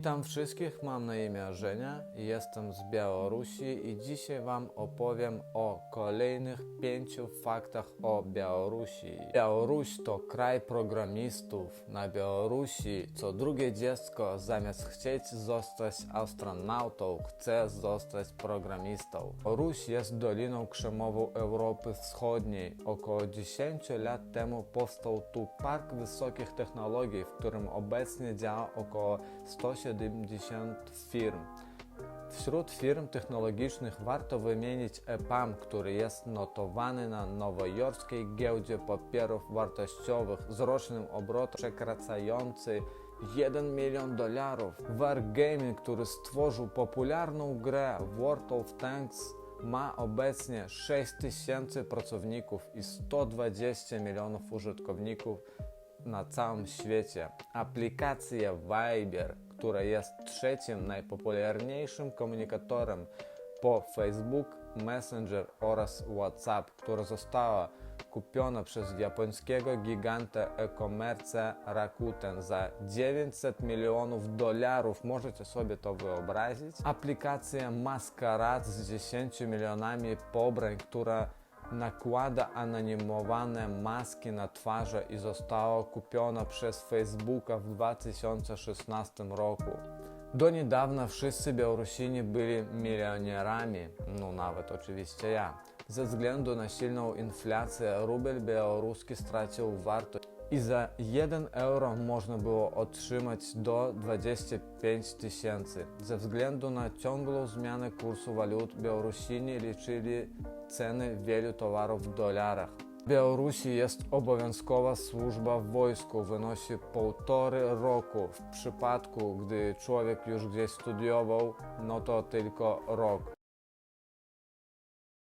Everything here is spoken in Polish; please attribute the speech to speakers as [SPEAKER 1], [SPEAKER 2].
[SPEAKER 1] Witam wszystkich, mam na imię Żenia, jestem z Białorusi i dzisiaj Wam opowiem o kolejnych pięciu faktach o Białorusi. Białoruś to kraj programistów. Na Białorusi co drugie dziecko zamiast chcieć zostać astronautą, chce zostać programistą. Białoruś jest doliną krzemową Europy Wschodniej. Około 10 lat temu powstał tu park wysokich technologii, w którym obecnie działa około 170 firm. Wśród firm technologicznych warto wymienić EPAM, który jest notowany na nowojorskiej giełdzie papierów wartościowych z rocznym obrotem przekraczający 1 milion dolarów. Wargaming, który stworzył popularną grę World of Tanks, ma obecnie 6 tysięcy pracowników i 120 milionów użytkowników na całym świecie. Aplikacja Viber, która jest trzecim najpopularniejszym komunikatorem po Facebook, Messenger oraz WhatsApp, która została kupiona przez japońskiego giganta e-commerce Rakuten za 900 milionów dolarów. Możecie sobie to wyobrazić? Aplikacja Masquerade z 10 milionami pobrań, która nakłada anonimowane maski na twarze i została kupiona przez Facebooka w 2016 roku. Do niedawna wszyscy Białorusini byli milionerami, no nawet oczywiście ja. Ze względu na silną inflację rubel białoruski stracił wartość i za 1 euro można było otrzymać do 25 tysięcy. Ze względu na ciągłą zmianę kursu walut Białorusini liczyli ceny wielu towarów w dolarach. W Białorusi jest obowiązkowa służba w wojsku, wynosi półtory roku. W przypadku, gdy człowiek już gdzieś studiował, no to tylko rok.